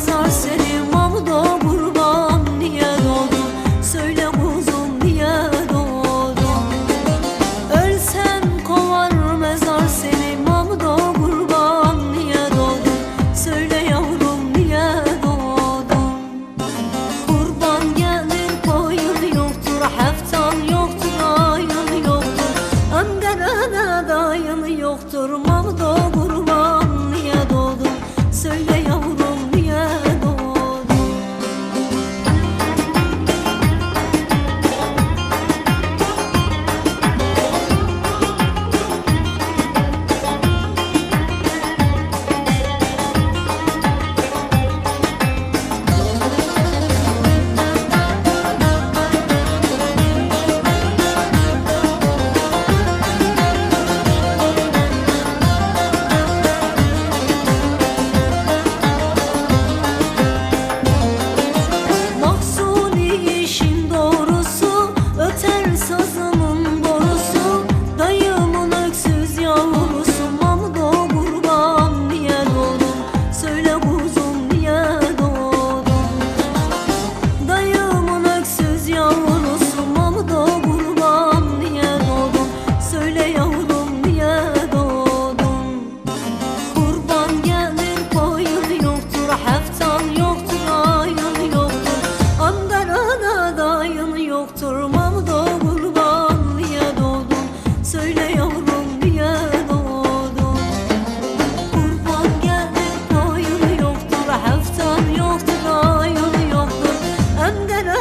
zor süre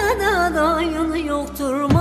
Ankara'da dayın yoktur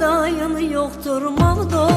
dayanı yoktur mağdur.